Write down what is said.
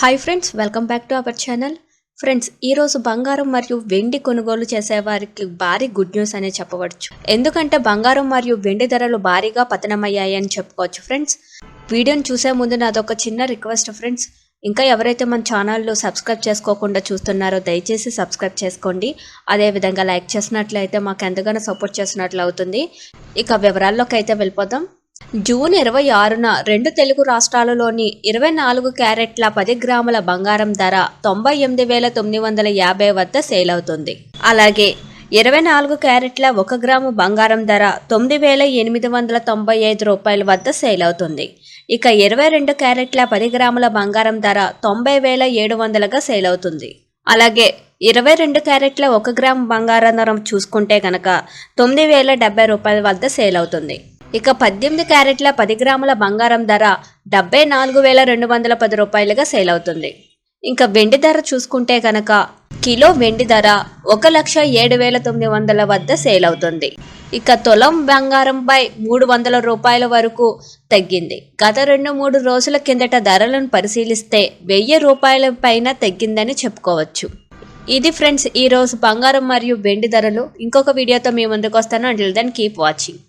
Hi friends welcome back to our channel friends ఈరోజు బంగారం మరియు వెండి కొనుగోలు చేసే వారికి భారీ గుడ్ న్యూస్ అనే చెప్పవచ్చు. ఎందుకంటే బంగారం మరియు వెండి ధరలు భారీగా పతనమయ్యాయి అని చెప్పుకోవచ్చు ఫ్రెండ్స్ వీడియోని చూసే ముందు నాదొక చిన్న రిక్వెస్ట్ ఫ్రెండ్స్ ఇంకా ఎవరైతే మన ఛానల్లో సబ్స్క్రైబ్ చేసుకోకుండా చూస్తున్నారో దయచేసి సబ్స్క్రైబ్ చేసుకోండి. అదేవిధంగా లైక్ చేసినట్లయితే మాకు ఎంతగానో సపోర్ట్ చేసినట్లు అవుతుంది. ఇక వివరాల్లోకి అయితే వెళ్ళిపోదాం. జూన్ ఇరవై ఆరున రెండు తెలుగు రాష్ట్రాలలోని ఇరవై నాలుగు క్యారెట్ల పది గ్రాముల బంగారం ధర తొంభై ఎనిమిది వేల తొమ్మిది వందల యాభై వద్ద సేల్ అవుతుంది. అలాగే ఇరవై నాలుగు క్యారెట్ల ఒక గ్రాము బంగారం ధర తొమ్మిది వేల ఎనిమిది వందల తొంభై ఐదు రూపాయల వద్ద సేల్ అవుతుంది. ఇక ఇరవై రెండు క్యారెట్ల పది గ్రాముల బంగారం ధర తొంభై వేల ఏడు వందలుగా సేల్ అవుతుంది. అలాగే ఇరవై రెండు క్యారెట్ల ఒక గ్రాము బంగారం ధర చూసుకుంటే కనుక తొమ్మిది వేల డెబ్బై రూపాయల వద్ద సేల్ అవుతుంది. ఇక పద్దెనిమిది క్యారెట్ల పది గ్రాముల బంగారం ధర డెబ్బై నాలుగు వేల రెండు వందల పది రూపాయలుగా సేల్ అవుతుంది. ఇంకా వెండి ధర చూసుకుంటే కనుక కిలో వెండి ధర ఒక లక్ష ఏడు వేల తొమ్మిది వందల వద్ద సేల్ అవుతుంది. ఇక తులం బంగారంపై మూడు వందల రూపాయల వరకు తగ్గింది. గత రెండు మూడు రోజుల కిందట ధరలను పరిశీలిస్తే వెయ్యి రూపాయల పైన తగ్గిందని చెప్పుకోవచ్చు. ఇది ఫ్రెండ్స్ ఈరోజు బంగారం మరియు వెండి ధరలు. ఇంకొక వీడియోతో మీ ముందుకు వస్తాను. Until then keep watching